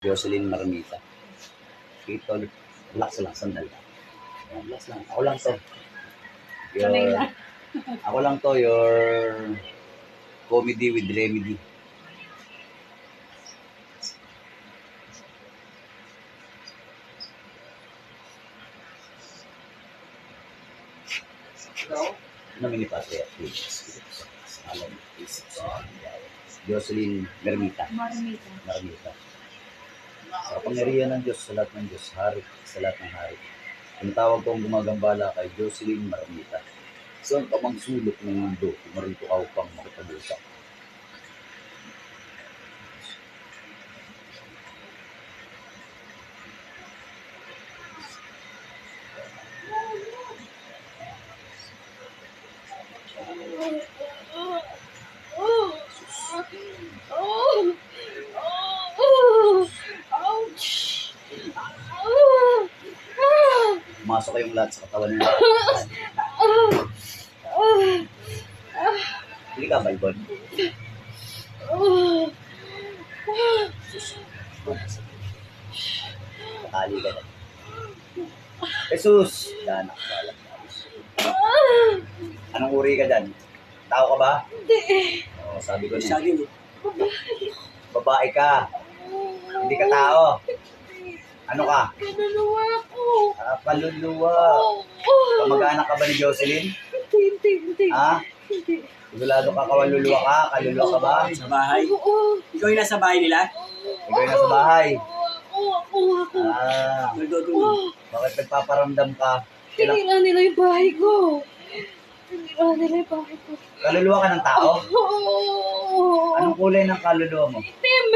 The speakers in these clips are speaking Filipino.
Jocelyn Marmita. Tol. Relax lang, sandal lang. Relax lang. Ako lang to. Your, ako lang to, your comedy with remedy. Please. Alam, please. Jocelyn Marmita. Marmita. Marmita. Sa kapangyarihan ng Diyos, sa lahat ng Diyos, hari, sa lahat ng hari. Ang tawag kong gumagambala kay Jocelyn Marmita. Saan ka mang sulok ng mundo, kumarito ka upang makipag-usap. Lahat sa katawan niya. Hindi ka, Balbon. Patali ka na. Jesus! Danak ka lang. Anong uri ka dyan? Tao ka ba? Hindi. Oo, sabi ko na. Saging. Babae ka. Hindi ka tao. Ano ka? Ah, kaluluwa. Oh! Kamag-anak ka ba ni Jocelyn? Hindi, hindi, hindi. Ha? Hindi. Sigurado ka kawaluluwa ka? Kaluluwa ka ba? Sa bahay. Oo. Ikaw yung nasa bahay nila? Ikaw yung nasa bahay. Ako, ako, ako. Ah, bakit nagpaparamdam ka? Kailan, Tinira nila yung bahay ko. Tinira nila yung bahay ko. kaluluwa ka ng tao? Oh! Anong kulay ng kaluluwa mo? Itim!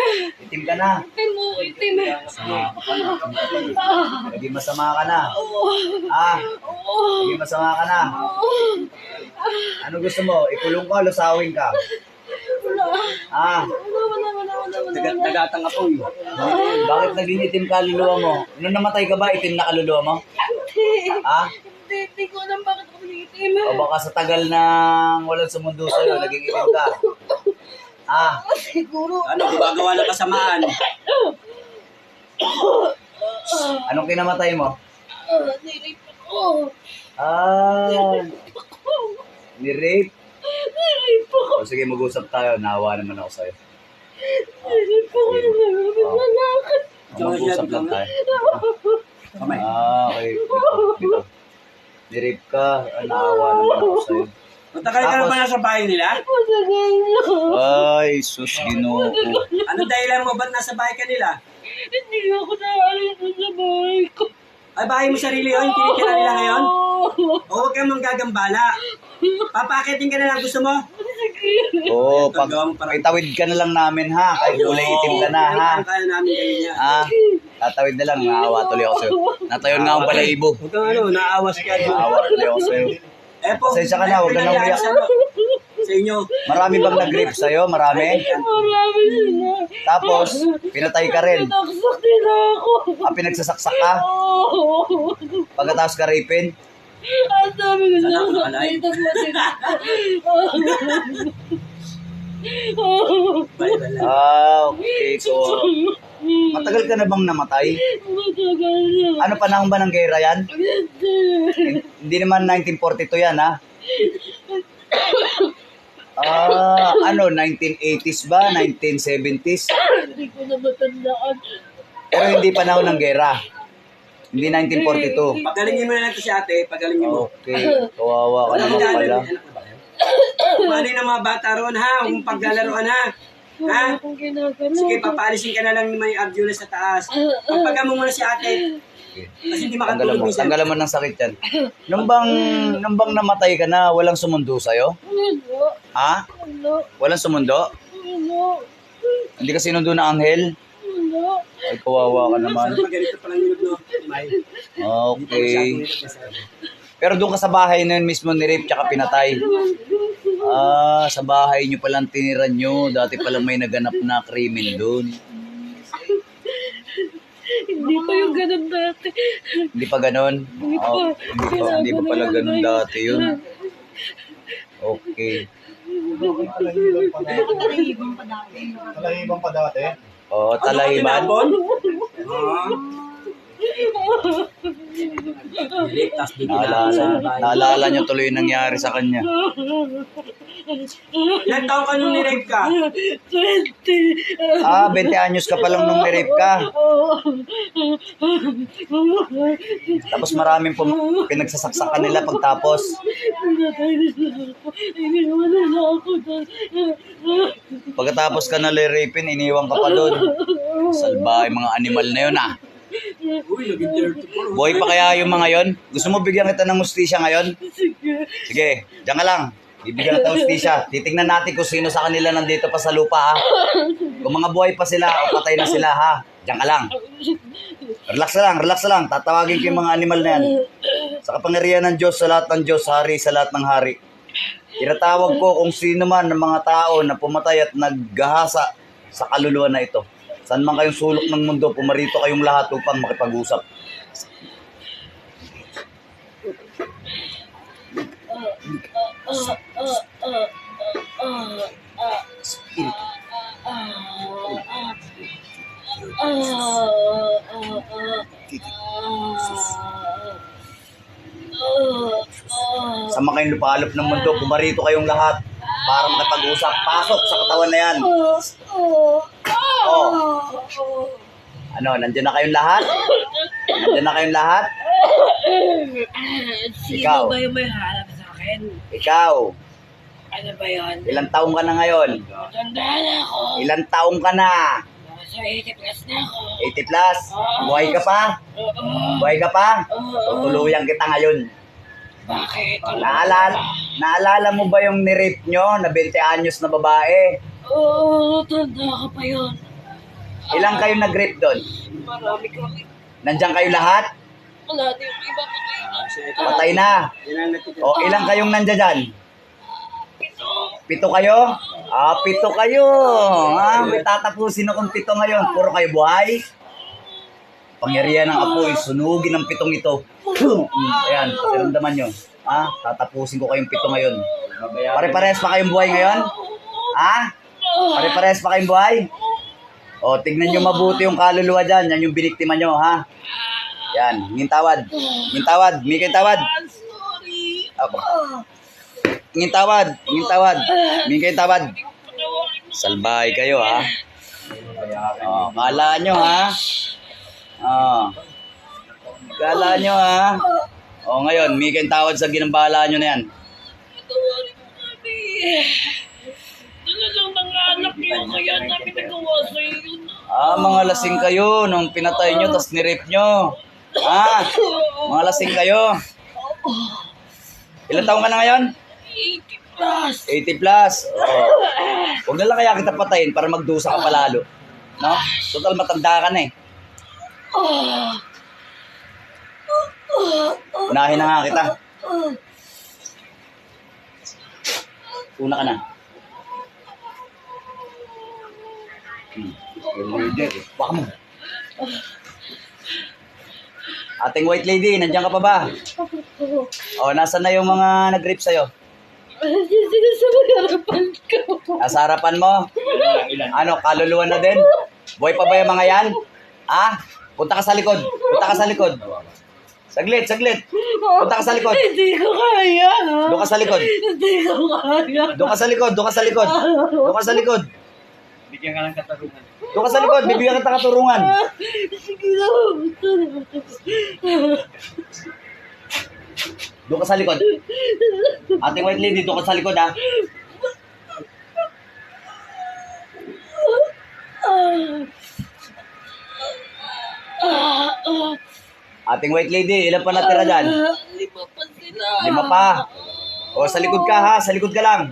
Itim ka na. Itim mo, itim. Masama ka pa. Ah! Naging masama ka na. Oh! Ah, Oh! naging masama ka na. Oh! Ano gusto mo? Ikulong ka o lusawin ka? Wala. Ah, Wala, wala, wala, wala, wala, Taga, wala. tagatang apoy. bakit naging itim kaluluwa mo? Nung namatay ka ba, itim na kaluluwa mo? Hindi. Ah, Hindi, hindi ko alam bakit naitim. o baka sa tagal ng walang sumundo sa'yo, naging itim ka. Ah, Siguro. Ano, gumagawa ng kasamaan. anong kinamatay mo? Ah, nirip ako. Ah, ni-rape? Nirip ako. O sige, mag-usap tayo. Naawa naman ako sa'yo. Nirip ako. Nalakad. O, Mag-usap lang tayo. Kamay. Ah, okay. Dito, dito. Ni-rape ka. Ah, naawa naman ako sa'yo. Matagal ka na ba nasa bahay nila? Na. Ay, sus, ginoo ko. Ano dahilan mo? Ba't nasa bahay ka nila? Hindi ako naalis sa bahay ko. Ay, bahay mo sarili yun? Tinitira nila ngayon? O huwag kang manggagambala. Papakitin ka na lang. Gusto mo? Oo, oh, pag itawid ka na lang namin ha. Kahit kulay itim ka na ha. Kaya namin kayo niya. Ah, tatawid na lang. Naawa tuloy ako sa'yo. Natayon nga akong balahibo. Huwag kang ano, naawas ka. Naawa tuloy ako sa'yo. Eh po, Pasensya ka na, huwag ka na umiyak. Sa, inyo. Marami bang nag-rape sa'yo? Marami? Marami sila. Tapos, pinatay ka rin. Pinaksak nila ako. Ah, pinagsasaksak ka? Oh. Pagkatapos ka rapin? Ang dami ko Sana sa ako sakit Bye-bye lang. Ah, okay. So, matagal ka na bang namatay? Matagal na. Ano panahon ba ng gera yan? Hindi. Hindi naman 1942 yan, ha? Ah, ano, 1980s ba? 1970s? Hindi ko na matandaan. Pero hindi panahon ng gera. Hindi 1942. Pagalingin mo na lang to si ate. Pagalingin mo. Okay, kawawa ka naman pala. Kumali ng mga bata roon ha. Huwag paglalaroan ha. Ha? Sige, papaalisin ka na lang ni may Arjuna sa taas. Pagpaga mo muna si ate. Kasi hindi makatulog mo, tanggalan mo ng sakit yan. Nung bang, nung bang namatay ka na, walang sumundo sa'yo? Ha? Wala. Walang sumundo? Hindi ka sinundo na anghel? Wala. Ay, kawawa ka naman. Sana pag ganito palang yun, no? Okay. Pero doon ka sa bahay na yun mismo ni-rape tsaka pinatay. Ah, sa bahay nyo palang tiniran nyo. Dati palang may naganap na krimen doon. Hindi pa yung ganun dati. Hindi pa ganon? Hindi pa. Oh, hindi, pa, hindi pa pala ganon dati yun. Okay. Talahibang pa dati. Oo, talayban. Ano, Ah. Ligtas din Naalala, naalala niyo tuloy yung nangyari sa kanya. Ilan taong ka nung nireg ka? 20. Ah, 20 anyos ka pa lang nung nirape ka. Tapos maraming pum- pinagsasaksakan nila pagtapos. Pagkatapos ka nalirapin, iniwan ka pa doon. Salba, yung mga animal na yun ah. Uy, dirty po. Boy pa kaya yung mga yon? Gusto mo bigyan kita ng ustisya ngayon? Sige. Sige, diyan ka lang. Bibigyan kita ng ustisya. Titingnan natin kung sino sa kanila nandito pa sa lupa ha. Kung mga buhay pa sila o patay na sila ha. Diyan ka lang. Relax na lang, relax na lang. Tatawagin ko yung mga animal na yan. Sa kapangyarihan ng Diyos, sa lahat ng Diyos, hari sa lahat ng hari. Tinatawag ko kung sino man ng mga tao na pumatay at naggahasa sa kaluluwa na ito. Saan man kayong sulok ng mundo, pumarito kayong lahat upang makipag-usap. Sa mga kayong lupalop ng mundo, pumarito kayong lahat para makipag-usap. Pasok sa katawan na yan. Oh. Ano, nandiyan na kayong lahat? Nandiyan na kayong lahat? Ikaw. Sino ba yung may harap sa akin? Ikaw, Ano ba yun? ilang taong ka na ngayon? Matanda na ako. Ilang taong ka na? Nasa 80 plus na ako. 80 plus? Buhay ka pa? Oo. Buhay ka pa? Tutuluyan kita ngayon. Bakit? Naalala, naalala mo ba yung nirape nyo na 20 anyos na babae? Oo, tanda ka pa yun. Ilang kayo nag-rape doon? Marami kami. Nandiyan kayo lahat? Wala yung iba pa kayo na. Patay na. Ang. O ilang kayong nandiyan dyan? Pito. Pito kayo? Ah, pito kayo. Ah, may tatapusin akong pito ngayon. Puro kayo buhay. Pangyarihan ng apoy, sunugin ng pitong ito. Ayan, pakiramdaman nyo. Ah, tatapusin ko kayong pito ngayon. Pare-pares pa kayong buhay ngayon? Ah? Pare-pares pa kayong buhay? O, tignan nyo mabuti yung kaluluwa dyan. Yan yung biniktima nyo, ha? Yan, ngintawad. Ngintawad, may tawad. I'm sorry. Apo. Kayo tawad. Patawarin mo. Salbahay kayo, ha? Oh, kala nyo, ha? Oh. Kala nyo, ha? O, ngayon, kayong tawad sa ginambala nyo na yan. Patawarin mo kami. Mga anak niyo kaya namin nagawa sa iyo. Ah, mga lasing kayo nung pinatay nyo, tapos nirape nyo. Ah, mga lasing kayo. Ilan taong ka na ngayon? 80 plus. 80 plus. Oh. Huwag na lang kaya kita patayin para magdusa ka palalo. No? Total matanda ka na eh. Unahin na nga kita. Una ka na. Hmm. Eh. Baka mo. Ating white lady, nandiyan ka pa ba? O, nasan na yung mga nag-rape sa'yo? Sino sa harapan ko? Nasa harapan mo? Ano, kaluluwa na din? Buhay pa ba yung mga yan? Ah? Punta ka sa likod. Punta ka sa likod. Saglit, saglit. Punta ka sa likod. Hindi ko kaya. Doon ka sa likod. Hindi ko kaya. Doon ka sa likod. Doon ka sa likod. Doon ka sa likod. Bigyan ka ng katarungan. Doon ka sa likod. Bibigyan kita katurungan. Sige na. Doon ka sa likod. Ating white lady, doon ka sa likod ha. Ating white lady, ilan pa natira dyan? Lima pa sila. Lima pa. O, sa likod ka ha. Sa likod ka lang.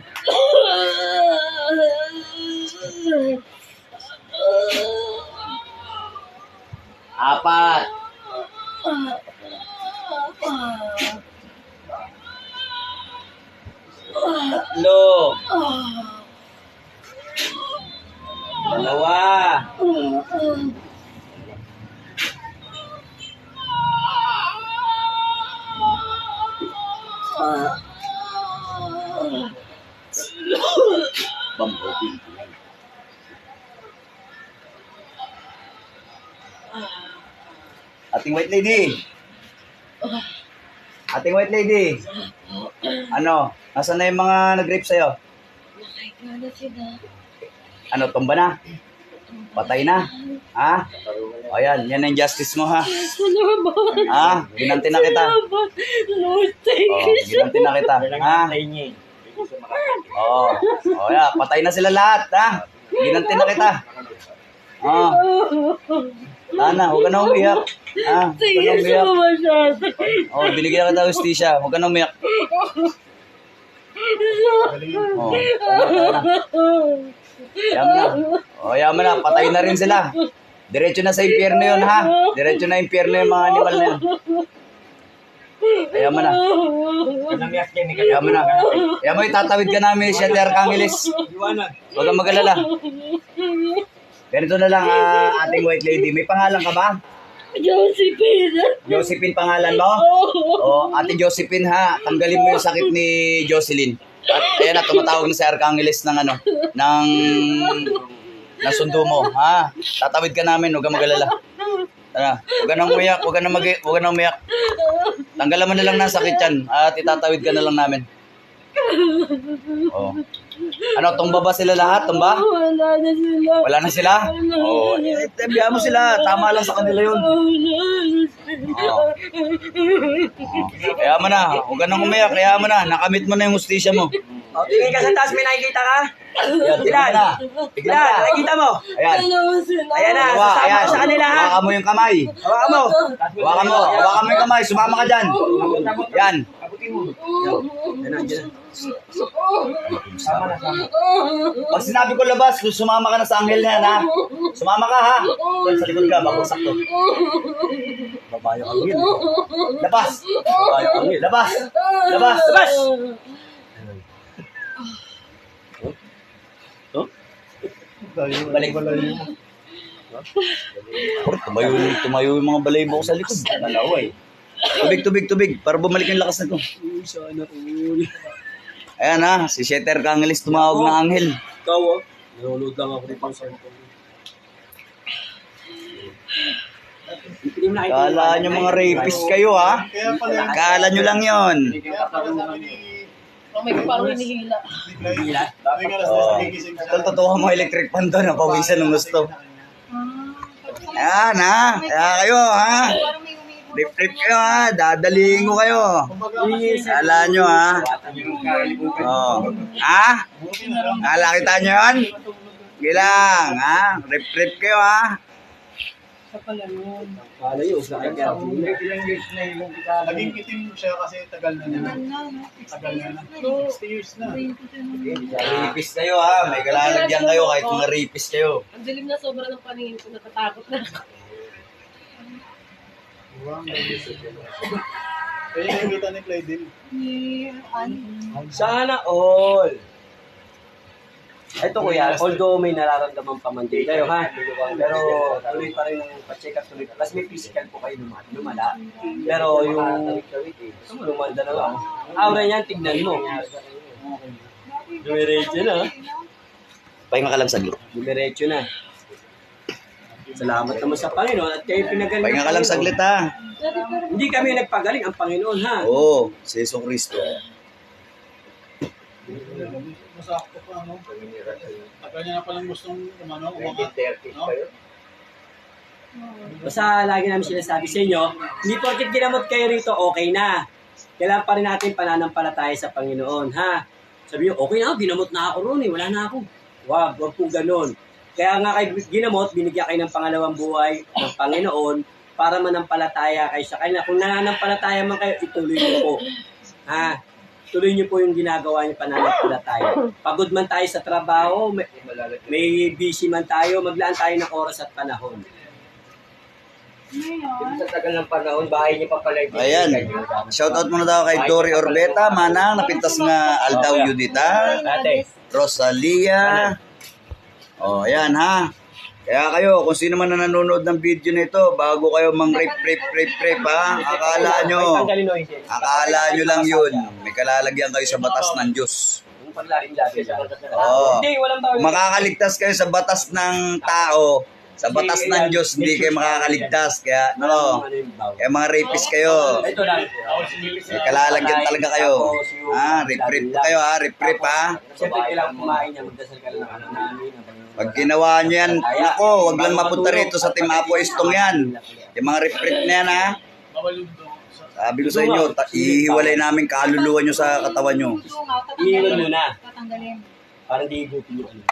Apat. Tatlo. Dalawa. Bumblebee. Ating white lady. Ating white lady. Ano? Nasaan na yung mga nag-rape sa'yo? Nakahiga na sila. Ano, tumba na? Patay na? Ha? O yan, yan ang justice mo ha. Salamat. Ha? Ginanti na kita. Salamat. Lord, thank Oh, you so ginanti na kita. Ha? Oo. Oh, yeah, patay na sila lahat, ha? Ginanti na kita. Oh, Tana, huwag ka na umiyak. Ha? Huwag ka na umiyak. Oh, binigyan kita hustisya. Huwag ka na umiyak. Oh, yaman na. Oh, yaman na. Patay na rin sila. Diretso na sa impyerno yun, ha? Diretso na impyerno yung mga animal na yun. Yaman na. Yaman na. Yaman, itatawid ka namin siya, Ter Kangeles. Iwanag. Huwag kang mag-alala. Ganito na lang, ah, ating white lady. May pangalan ka ba? Josephine. Josephine pangalan mo? O, ate Josephine ha, tanggalin mo yung sakit ni Jocelyn. At ayan na, tumatawag na si Arcangeles ng ano, ng, ng sundo mo, ha? Tatawid ka namin, huwag kang mag-alala. Tara, huwag ka nang umiyak, huwag ka nang, mag huwag ka nang umiyak. Tanggalan mo na lang ng sakit yan, at itatawid ka na lang namin. Oh. Ano, tumba ba sila lahat? Tumba? Wala na sila. Wala na sila? Oo. Oh, eh, mo sila. Tama lang sa kanila yun. Oo. Kaya mo na. Huwag ka nang umiyak. Kaya mo na. Nakamit mo na yung hustisya mo. O, tingin ka sa taas, may nakikita ka? Ayan, tignan mo na. Tignan Ilan, mo na. nakikita mo? Ayan. Ayan na, Hawa, sasama ayan. ko sa kanila ha. Hawakan mo yung kamay. Hawakan mo. Hawakan mo. Hawakan mo yung kamay. Sumama ka dyan. Yan. Yan na, yan na. Pag sinabi ko labas, sumama ka na sa anghel na yan, ha? Sumama ka, ha? Yan, sa likod ka. Babagsak to. Babayo ka yun. Labas. Babayo ka yun. Labas. Labas. Labas. Balik. Tumayo, tumayo yung mga balaybo ko sa likod. Nalaway. Tubig, tubig, tubig. Para bumalik yung lakas na to. Sana all. Ayan ha, si Sheter Kangelis tumawag ng anghel. Ikaw oh. Nanonood lang ako dito sa nakikita. Kala nyo mga rapist kayo ha. Kala nyo lang yon. Oh, may parang hinihila. na ka. Tol, totoo mo electric pan doon. Napawisan ng gusto. Ayan ha. Kaya kayo ha. Rip-rip kayo ha. Dadaling ko kayo. Kala nyo ha. Oh. Ha? na lang. Nakakita nyo yun? Sige lang ha. Rip-rip kayo ha. Kala sa kanya. Naging itim siya kasi tagal na niya. Tagal na na. 60 years na. Rapist kayo ha. May kalalagyan kayo kahit mga rapist kayo. Ang dilim na sobra ng paningin ko, natatakot na ako. Wow, Kaya yung kita ni Clay din. Sana all. Ito kuya, although may nararamdaman pa man din kayo ha, pero tuloy pa rin ang pa-check up tuloy. Kasi may physical po kayo lumala. lumala. Pero yung lumanda na lang. Aura niyan, tignan mo. Dumiretso na. Pahinga ka lang saglit. Dumiretso na. Salamat naman sa Panginoon at kayo pinagaling. Pahinga ka lang saglit ha. Hindi kami nagpagaling, ang Panginoon ha. Oo, si Yeso Cristo. Masakto pa, ano? Tagal niya na palang gustong umano, umangat. No? Basta lagi namin sinasabi sa inyo, hindi porkit ginamot kayo rito, okay na. Kailangan pa rin natin pananampalataya sa Panginoon, ha? Sabi nyo, okay na, ginamot na ako roon eh, wala na ako. Wag, wag po ganun. Kaya nga kay ginamot, binigyan kayo ng pangalawang buhay ng Panginoon para manampalataya kayo sa kanya. Kung nananampalataya man kayo, ituloy niyo po. Ha? Tuloy niyo po yung ginagawa niyo pananampalataya. Pagod man tayo sa trabaho, may, may busy man tayo, maglaan tayo ng oras at panahon. Sa tagal ng panahon, bahay niya pa pala yung Ayan. Shoutout muna daw kay Dory Orbeta, Manang, napintas nga Aldaw Yudita, Ate. Oh, ayan ha. Kaya kayo, kung sino man na nanonood ng video nito, bago kayo mang rape, rape, rape, rape ha, akala nyo, akala nyo lang yun. May kalalagyan kayo sa batas ng Diyos. Kung makakaligtas kayo sa batas ng tao, Sa batas ng Diyos, hindi kayo makakaligtas. Kaya, Ano no, bawal. kaya mga rapist kayo. Eh, kalalagyan talaga kayo. Ah, rip-rip pa kayo ha, rip-rip ha. Siyempre, kailangan kumain niya. Magdasal ka lang ng ano namin. Pag ginawa nyo yan, nako, wag lang mapunta rito sa Team Apo Istong yan. Yung mga rip-rip na yan ha. Sabi ko sa inyo, ta- ihiwalay namin kaluluwa nyo sa katawan nyo. Iiwan mo na. Tatanggalin. Parang di igupin yung ano.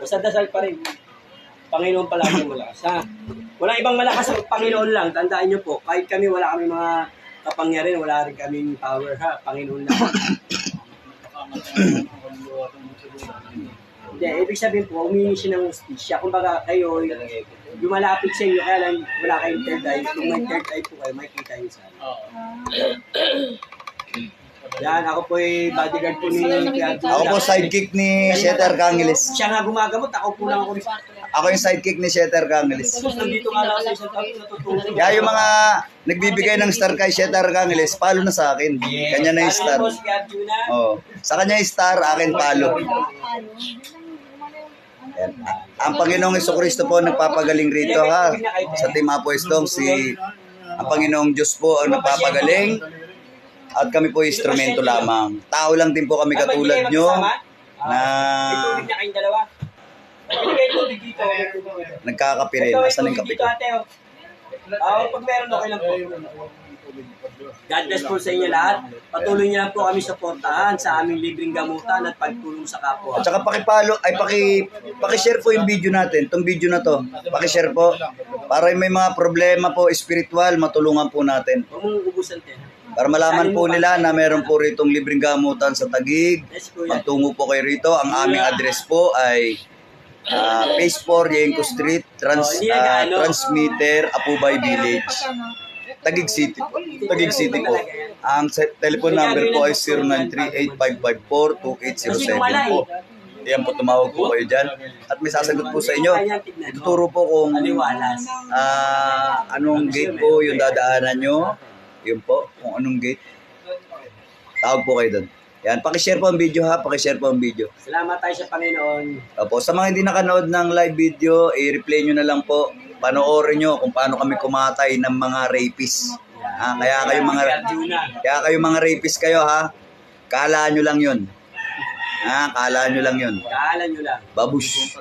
Basta dasal pa rin. Panginoon palagi ang malakas. Ha? Walang ibang malakas ang Panginoon lang. Tandaan niyo po, kahit kami wala kami mga kapangyarihan, wala rin kaming power ha. Panginoon lang. Hindi, ibig sabihin po, humingi siya ng justisya. Kung baga kayo, lumalapit sa inyo, kaya lang wala kayong third eye. Kung may third eye po kayo, makikita niyo sa Oo. Yan, ako po ay bodyguard po ni. Ako po sidekick ni Sheter Kangeles. Siya nga gumagamot, ako po lang ako. Ako yung sidekick ni Sheter Kangeles. Nandito nga lang sa isang taon, natutulog. Kaya yung mga nagbibigay ng star kay Sheter Kangeles, palo na sa akin. Kanya na yung star. Oh. Sa kanya yung star, akin palo. Ang Panginoong Kristo po nagpapagaling rito ha. Sa Team Apo Istong, si ang Panginoong Diyos po ang nagpapagaling at kami po instrumento lamang. Tao lang din po kami katulad nyo na nagkakapirin. Asan yung kape Ah, pag meron okay lang po. God bless po sa inyo lahat. Patuloy niyo lang po kami suportahan sa aming libreng gamutan at pagtulong sa kapwa. At saka pakipalo, ay paki, paki-share po yung video natin, itong video na to. Paki-share po. Para may mga problema po spiritual, matulungan po natin. Huwag mong ubusan tayo. Para malaman po nila na meron po ritong libreng gamutan sa Tagig. Magtungo po kayo rito. Ang aming address po ay ah, Phase 4, Yenko Street, trans, ah, Transmitter, Apubay Village. Tagig City. Tagig City po. Ang telephone number po ay 0938-554-2807 po. Yan po, tumawag po kayo dyan. At may sasagot po sa inyo. Ituturo po kung ah, anong gate po yung dadaanan nyo. Yun po, kung anong gate. Tawag po kayo doon. Yan, pakishare po ang video ha, pakishare po ang video. Salamat tayo sa Panginoon. Opo, sa mga hindi nakanood ng live video, i-replay nyo na lang po. Panoorin nyo kung paano kami kumatay ng mga rapists. Ah, kaya kayo mga kaya kayo mga rapists kayo ha. Kala nyo lang 'yun. Ah, kala nyo lang 'yun. Kaalan nyo lang. Babush.